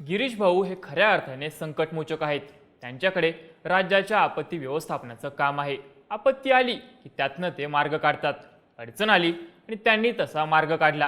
गिरीश भाऊ हे खऱ्या अर्थाने संकटमोचक आहेत. त्यांच्याकडे राज्याच्या आपत्ती व्यवस्थापनाचं काम आहे. आपत्ती आली की त्यातनं ते मार्ग काढतात. अडचण आली आणि त्यांनी तसा मार्ग काढला.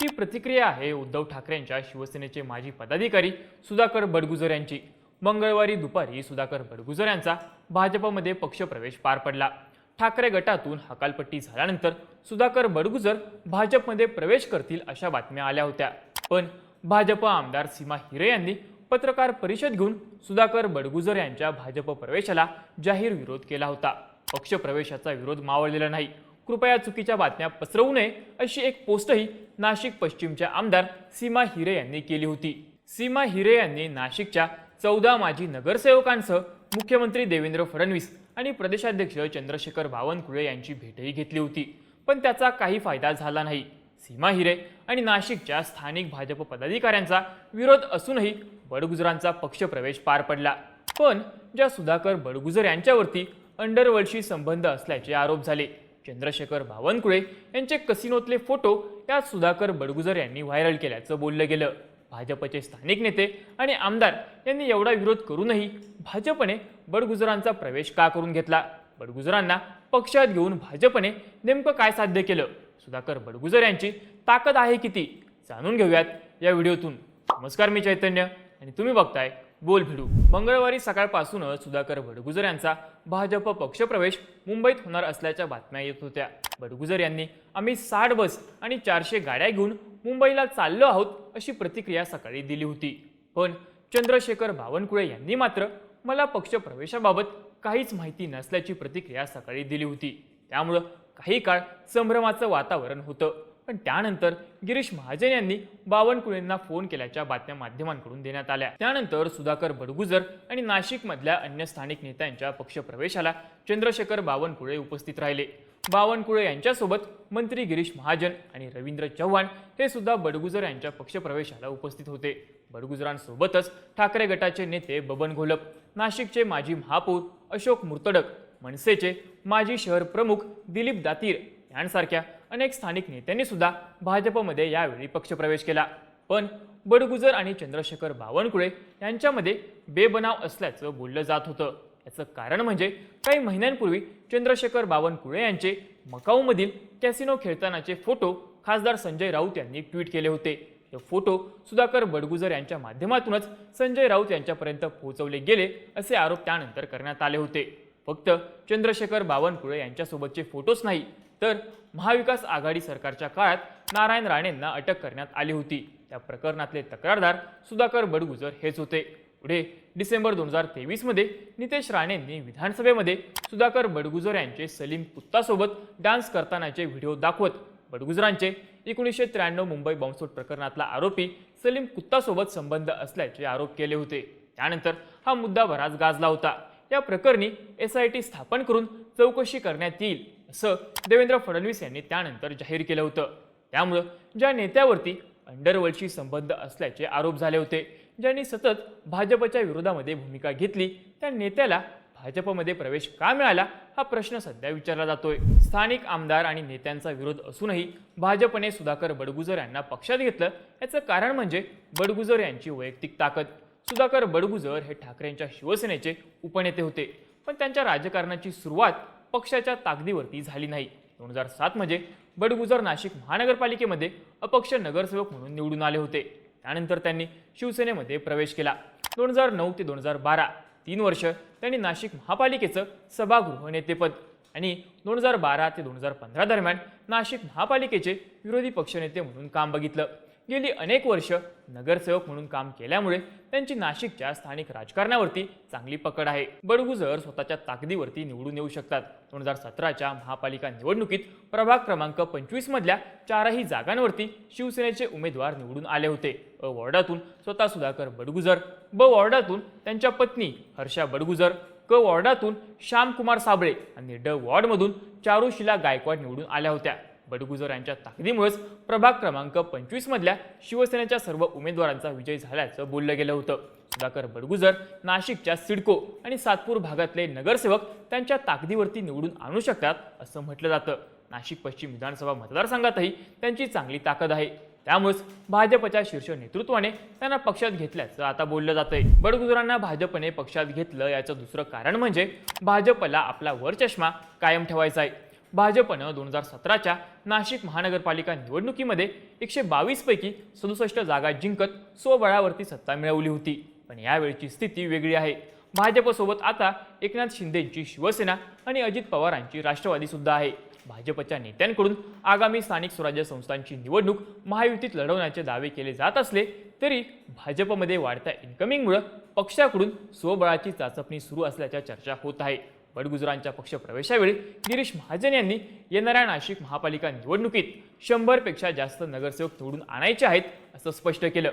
ही प्रतिक्रिया आहे उद्धव ठाकरेंच्या शिवसेनेचे माजी पदाधिकारी सुधाकर बडगुजर यांची. मंगळवारी दुपारी सुधाकर बडगुजर यांचा भाजपमध्ये पक्षप्रवेश पार पडला. ठाकरे गटातून हकालपट्टी झाल्यानंतर सुधाकर बडगुजर भाजपमध्ये प्रवेश करतील अशा बातम्या आल्या होत्या. पण भाजप आमदार सीमा हिरे यांनी पत्रकार परिषद घेऊन सुधाकर बडगुजर यांच्या भाजप प्रवेशाला जाहीर विरोध केला होता. पक्ष प्रवेशाचा विरोध मावळलेला नाही. कृपया चुकीच्या बातम्या पसरवू नये अशी एक पोस्टही नाशिक पश्चिमच्या आमदार सीमा हिरे यांनी केली होती. सीमा हिरे यांनी नाशिकच्या चौदा माजी नगरसेवकांसह मुख्यमंत्री देवेंद्र फडणवीस आणि प्रदेशाध्यक्ष चंद्रशेखर बावनकुळे यांची भेटही घेतली होती. पण त्याचा काही फायदा झाला नाही. सीमा हिरे आणि नाशिकच्या स्थानिक भाजप पदाधिकाऱ्यांचा विरोध असूनही बडगुजरांचा पक्षप्रवेश पार पडला. पण ज्या सुधाकर बडगुजर यांच्यावरती अंडरवर्ल्डशी संबंध असल्याचे आरोप झाले. चंद्रशेखर बावनकुळे यांचे कसिनोतले फोटो यात सुधाकर बडगुजर यांनी व्हायरल केल्याचं बोललं गेलं. भाजपचे स्थानिक नेते आणि आमदार यांनी एवढा विरोध करूनही भाजपने बडगुजरांचा प्रवेश का करून घेतला? बडगुजरांना पक्षात घेऊन भाजपने नेमकं काय साध्य केलं? सुधाकर बडगुजर यांची ताकद आहे किती जाणून घेऊयात या व्हिडिओतून. नमस्कार मी चैतन्य आणि तुम्ही बघताय बोल भिडू. मंगळवारी सकाळपासूनच सुधाकर बडगुजर यांचा भाजप पक्षप्रवेश मुंबईत होणार असल्याच्या बातम्या येत होत्या. बडगुजर यांनी आम्ही साठ बस आणि चारशे गाड्या घेऊन मुंबईला चाललो आहोत अशी प्रतिक्रिया सकाळी दिली होती. पण चंद्रशेखर बावनकुळे यांनी मात्र मला पक्षप्रवेशाबाबत काहीच माहिती नसल्याची प्रतिक्रिया सकाळी दिली होती. त्यामुळं काही काळ संभ्रमाचं वातावरण होतं. पण त्यानंतर गिरीश महाजन यांनी बावनकुळेंना फोन केल्याच्या बातम्या माध्यमांकडून देण्यात आल्या. त्यानंतर सुधाकर बडगुजर आणि नाशिकमधल्या अन्य स्थानिक नेत्यांच्या पक्षप्रवेशाला चंद्रशेखर बावनकुळे उपस्थित राहिले. बावनकुळे यांच्यासोबत मंत्री गिरीश महाजन आणि रवींद्र चव्हाण हे सुद्धा बडगुजर यांच्या पक्षप्रवेशाला उपस्थित होते. बडगुजरांसोबतच ठाकरे गटाचे नेते बबन घोलप नाशिकचे माजी महापौर अशोक मुर्तडक मनसेचे माजी शहर प्रमुख दिलीप दातीर यांसारख्या अनेक स्थानिक नेत्यांनी सुद्धा भाजपमध्ये यावेळी पक्षप्रवेश केला. पण बडगुजर आणि चंद्रशेखर बावनकुळे यांच्यामध्ये बेबनाव असल्याचं बोललं जात होतं. याचं कारण म्हणजे काही महिन्यांपूर्वी चंद्रशेखर बावनकुळे यांचे मकाऊमधील कॅसिनो खेळतानाचे फोटो खासदार संजय राऊत यांनी ट्विट केले होते. हे फोटो सुधाकर बडगुजर यांच्या माध्यमातूनच संजय राऊत यांच्यापर्यंत पोहोचवले गेले असे आरोप त्यानंतर करण्यात आले होते. फक्त चंद्रशेखर बावनकुळे यांच्यासोबतचे फोटोच नाही तर महाविकास आघाडी सरकारच्या काळात नारायण राणेंना अटक करण्यात आली होती. त्या प्रकरणातले तक्रारदार सुधाकर बडगुजर हेच होते. पुढे डिसेंबर दोन हजार तेवीसमध्ये नितेश राणेंनी विधानसभेमध्ये सुधाकर बडगुजर यांचे सलीम कुत्तासोबत डान्स करतानाचे व्हिडिओ दाखवत बडगुजरांचे एकोणीसशे त्र्याण्णव मुंबई बॉम्बस्फोट प्रकरणातला आरोपी सलीम कुत्तासोबत संबंध असल्याचे आरोप केले होते. त्यानंतर हा मुद्दा बराच गाजला होता. या प्रकरणी एस आय टी स्थापन करून चौकशी करण्यात येईल असं देवेंद्र फडणवीस यांनी त्यानंतर जाहीर केलं होतं. त्यामुळं ज्या नेत्यावरती अंडरवर्ल्डशी संबंध असल्याचे आरोप झाले होते. ज्यांनी सतत भाजपच्या विरोधामध्ये भूमिका घेतली त्या नेत्याला भाजपमध्ये प्रवेश का मिळाला हा प्रश्न सध्या विचारला जातोय. स्थानिक आमदार आणि नेत्यांचा विरोध असूनही भाजपने सुधाकर बडगुजर यांना पक्षात घेतलं याचं कारण म्हणजे बडगुजर यांची वैयक्तिक ताकद. सुधाकर बडगुजर हे ठाकरेंच्या शिवसेनेचे उपनेते होते. पण त्यांच्या राजकारणाची सुरुवात पक्षाच्या ताकदीवरती झाली नाही. दोन हजार सातमध्ये बडगुजर नाशिक महानगरपालिकेमध्ये अपक्ष नगरसेवक म्हणून निवडून आले होते. त्यानंतर त्यांनी शिवसेनेमध्ये प्रवेश केला. दोन हजार नऊ ते दोन हजार बारा तीन वर्ष त्यांनी नाशिक महापालिकेचं सभागृह नेतेपद आणि दोन हजार बारा ते दोन हजार पंधरा दरम्यान नाशिक महापालिकेचे विरोधी पक्षनेते म्हणून काम बघितलं. गेली अनेक वर्ष नगरसेवक म्हणून काम केल्यामुळे त्यांची नाशिकच्या स्थानिक राजकारणावरती चांगली पकड आहे. बडगुजर स्वतःच्या ताकदीवरती निवडून येऊ शकतात. दोन हजार सतराच्या महापालिका निवडणुकीत प्रभाग क्रमांक पंचवीस मधल्या चारही जागांवरती शिवसेनेचे उमेदवार निवडून आले होते. अ वॉर्डातून स्वतः सुधाकर बडगुजर ब वॉर्डातून त्यांच्या पत्नी हर्षा बडगुजर क वॉर्डातून श्यामकुमार साबळे आणि ड वॉर्डमधून चारुशिला गायकवाड निवडून आल्या होत्या. बडगुजर यांच्या ताकदीमुळेच प्रभाग क्रमांक पंचवीसमधल्या शिवसेनेच्या सर्व उमेदवारांचा विजय झाल्याचं बोललं गेलं होतं. सुधाकर बडगुजर नाशिकच्या सिडको आणि सातपूर भागातले नगरसेवक त्यांच्या ताकदीवरती निवडून आणू शकतात असं म्हटलं जातं. नाशिक पश्चिम विधानसभा मतदारसंघातही त्यांची चांगली ताकद आहे. त्यामुळेच भाजपच्या शीर्ष नेतृत्वाने त्यांना पक्षात घेतल्याचं आता बोललं जातंय. बडगुजरांना भाजपने पक्षात घेतलं याचं दुसरं कारण म्हणजे भाजपला आपला वरचष्मा कायम ठेवायचा आहे. भाजपनं दोन हजार सतराच्या नाशिक महानगरपालिका निवडणुकीमध्ये एकशे बावीसपैकी सदुसष्ट जागा जिंकत स्वबळावरती सत्ता मिळवली होती. पण यावेळची स्थिती वेगळी आहे. भाजपसोबत आता एकनाथ शिंदेंची शिवसेना आणि अजित पवारांची राष्ट्रवादी सुद्धा आहे. भाजपच्या नेत्यांकडून आगामी स्थानिक स्वराज्य संस्थांची निवडणूक महायुतीत लढवण्याचे दावे केले जात असले तरी भाजपमध्ये वाढत्या इन्कमिंगमुळं पक्षाकडून स्वबळाची चाचपणी सुरू असल्याच्या चर्चा होत आहे. बडगुजरांच्या पक्षप्रवेशावेळी गिरीश महाजन यांनी येणाऱ्या नाशिक महापालिका निवडणुकीत शंभरपेक्षा जास्त नगरसेवक निवडून आणायचे आहेत असं स्पष्ट केलं.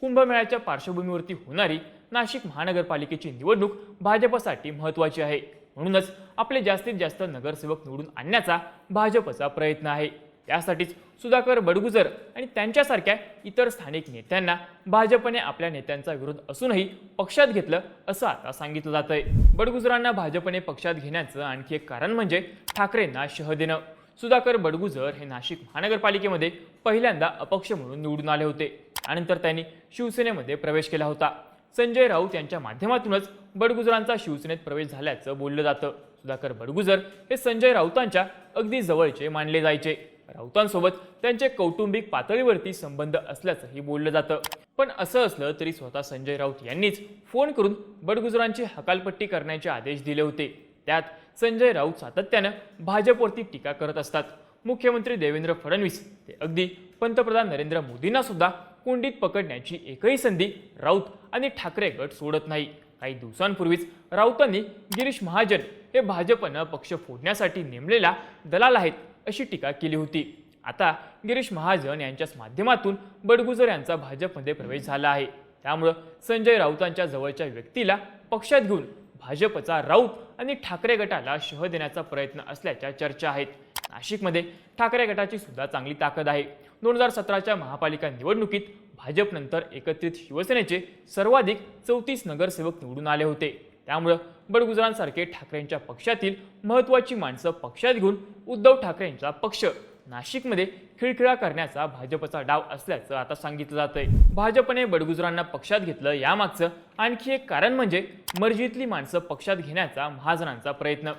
कुंभमेळ्याच्या पार्श्वभूमीवरती होणारी नाशिक महानगरपालिकेची निवडणूक भाजपसाठी महत्त्वाची आहे. म्हणूनच आपले जास्तीत जास्त नगरसेवक निवडून आणण्याचा भाजपचा प्रयत्न आहे. त्यासाठीच सुधाकर बडगुजर आणि त्यांच्यासारख्या इतर स्थानिक नेत्यांना भाजपने आपल्या नेत्यांचा विरोध असूनही पक्षात घेतलं असं आता सांगितलं जात आहे बडगुजरांना भाजपने पक्षात घेण्याचं आणखी एक कारण म्हणजे ठाकरेंना शह देणं सुधाकर बडगुजर हे नाशिक महानगरपालिकेमध्ये पहिल्यांदा अपक्ष म्हणून निवडून आले होते. त्यानंतर त्यांनी शिवसेनेमध्ये प्रवेश केला होता. संजय राऊत यांच्या माध्यमातूनच बडगुजरांचा शिवसेनेत प्रवेश झाल्याचं बोललं जातं. सुधाकर बडगुजर हे संजय राऊतांच्या अगदी जवळचे मानले जायचे. राऊतांसोबत त्यांचे कौटुंबिक पातळीवरती संबंध असल्याचंही बोललं जातं. पण असं असलं तरी स्वतः संजय राऊत यांनीच फोन करून बडगुजरांची हकालपट्टी करण्याचे आदेश दिले होते. त्यात संजय राऊत सातत्यानं भाजपवरती टीका करत असतात. मुख्यमंत्री देवेंद्र फडणवीस ते अगदी पंतप्रधान नरेंद्र मोदींना सुद्धा कोंडीत पकडण्याची एकही संधी राऊत आणि ठाकरे गट सोडत नाही. काही दिवसांपूर्वीच राऊतांनी गिरीश महाजन हे भाजपनं पक्ष फोडण्यासाठी नेमलेला दलाल आहेत. अशी टीका केली होती. आता गिरीश महाजन यांच्याच माध्यमातून बडगुजर यांचा भाजपमध्ये प्रवेश झाला आहे. त्यामुळं संजय राऊतांच्या जवळच्या व्यक्तीला पक्षात घेऊन भाजपचा राऊत आणि ठाकरे गटाला शह देण्याचा प्रयत्न असल्याच्या चर्चा आहेत. नाशिकमध्ये ठाकरे गटाची सुद्धा चांगली ताकद आहे. दोन हजार सतराच्या महापालिका निवडणुकीत भाजपनंतर एकत्रित शिवसेनेचे सर्वाधिक चौतीस नगरसेवक निवडून आले होते. त्यामुळं बडगुजरांसारखे ठाकरेंच्या पक्षातील महत्त्वाची माणसं पक्षात घेऊन उद्धव ठाकरेंचा पक्ष. नाशिकमध्ये खिळखिळा करण्याचा भाजपचा डाव असल्याचं आता सांगितलं जातंय. भाजपने बडगुजरांना पक्षात घेतलं यामागचं आणखी एक कारण म्हणजे मर्जीतली माणसं पक्षात घेण्याचा महाजनांचा प्रयत्न.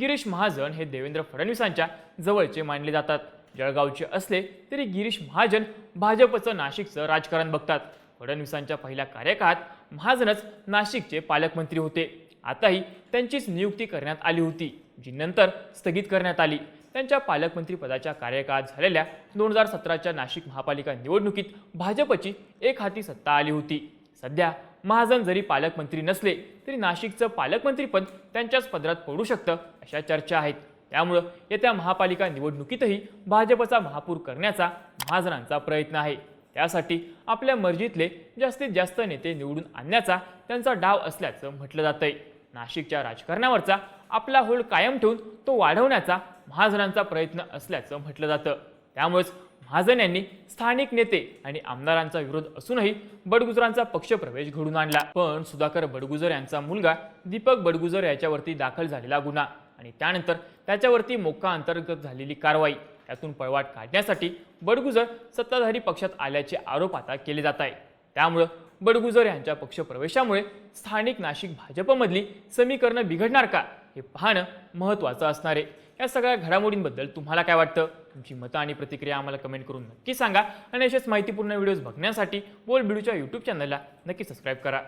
गिरीश महाजन हे देवेंद्र फडणवीसांच्या जवळचे मानले जातात. जळगावचे असले तरी गिरीश महाजन भाजपचं नाशिकचं राजकारण बघतात. फडणवीसांच्या पहिल्या कार्यकाळात महाजनच नाशिकचे पालकमंत्री होते. आताही त्यांचीच नियुक्ती करण्यात आली होती जी नंतर स्थगित करण्यात आली. त्यांच्या पालकमंत्री पदाच्या कार्यकाळात झालेल्या दोन हजार सतराच्या नाशिक महापालिका निवडणुकीत भाजपची एक हाती सत्ता आली होती. सध्या महाजन जरी पालकमंत्री नसले तरी नाशिकचं पालकमंत्रीपद त्यांच्याच पदरात पडू शकतं अशा चर्चा आहेत. त्यामुळं येत्या महापालिका निवडणुकीतही भाजपचा महापूर करण्याचा महाजनांचा प्रयत्न आहे. त्यासाठी आपल्या मर्जीतले जास्तीत जास्त नेते निवडून आणण्याचा त्यांचा डाव असल्याचं म्हटलं जातंय. नाशिकच्या राजकारणावरचा आपला होल्ड कायम ठेवून तो वाढवण्याचा महाजनांचा प्रयत्न असल्याचं म्हटलं जातं. त्यामुळेच महाजन यांनी स्थानिक नेते आणि आमदारांचा विरोध असूनही बडगुजरांचा पक्षप्रवेश घडून आणला. पण सुधाकर बडगुजर यांचा मुलगा दीपक बडगुजर याच्यावरती दाखल झालेला गुन्हा आणि त्यानंतर त्याच्यावरती मोक्का अंतर्गत झालेली कारवाई. त्यातून पळवाट काढण्यासाठी बडगुजर सत्ताधारी पक्षात आल्याचे आरोप आता केले जात आहे त्यामुळं बडगुजर यांच्या पक्षप्रवेशामुळे स्थानिक नाशिक भाजपमधली समीकरणं बिघडणार का हे पाहणं महत्त्वाचं असणार आहे. या सगळ्या घडामोडींबद्दल तुम्हाला काय वाटतं? तुमची मतं आणि प्रतिक्रिया आम्हाला कमेंट करून नक्की सांगा आणि असेच माहितीपूर्ण व्हिडिओज बघण्यासाठी बोल बिडूच्या यूट्यूब चॅनलला नक्की सबस्क्राईब करा.